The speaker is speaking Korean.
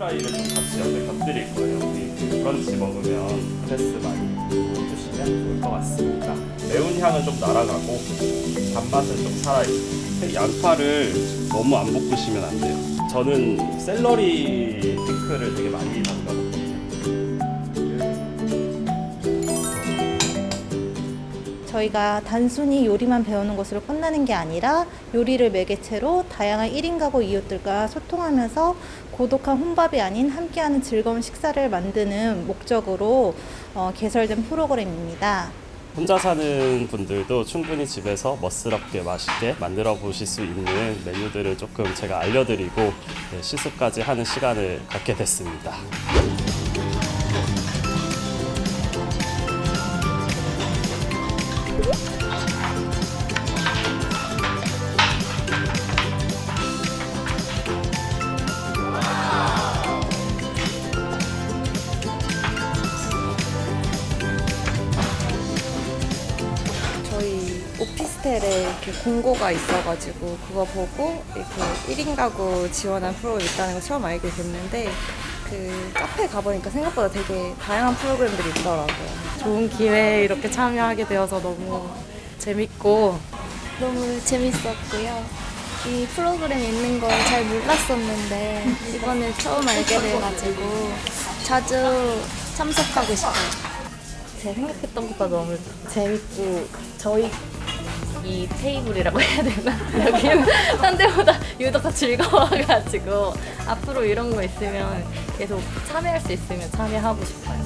프라이를 좀 같이 옆에 곁들일 거예요. 우리 브런치 먹으면 드레스 많이 해주시면 좋을 것 같습니다. 매운 향은 좀 날아가고 단맛은 좀 살아있고 양파를 너무 안 볶으시면 안 돼요. 저는 샐러리 피클을 되게 많이 담가거든요. 저희가 단순히 요리만 배우는 것으로 끝나는 게 아니라 요리를 매개체로 다양한 1인 가구 이웃들과 소통하면서 고독한 혼밥이 아닌 함께하는 즐거운 식사를 만드는 목적으로 어, 개설된 프로그램입니다. 혼자 사는 분들도 충분히 집에서 멋스럽게 맛있게 만들어 보실 수 있는 메뉴들을 조금 제가 알려드리고 네, 실습까지 하는 시간을 갖게 됐습니다. 오피스텔에 이렇게 공고가 있어가지고 그거 보고 이렇게 1인 가구 지원한 프로그램 있다는 걸 처음 알게 됐는데 그 카페 가보니까 생각보다 되게 다양한 프로그램들이 있더라고요. 좋은 기회에 이렇게 참여하게 되어서 너무 재밌고 너무 재밌었고요. 이 프로그램 있는 걸 잘 몰랐었는데 이번에 처음 알게 돼가지고 자주 참석하고 싶어요. 제가 생각했던 것보다 너무 재밌고 저희 이 테이블이라고 해야 되나? 여기는 딴 데보다 유독 더 즐거워가지고 앞으로 이런 거 있으면 계속 참여할 수 있으면 참여하고 싶어요.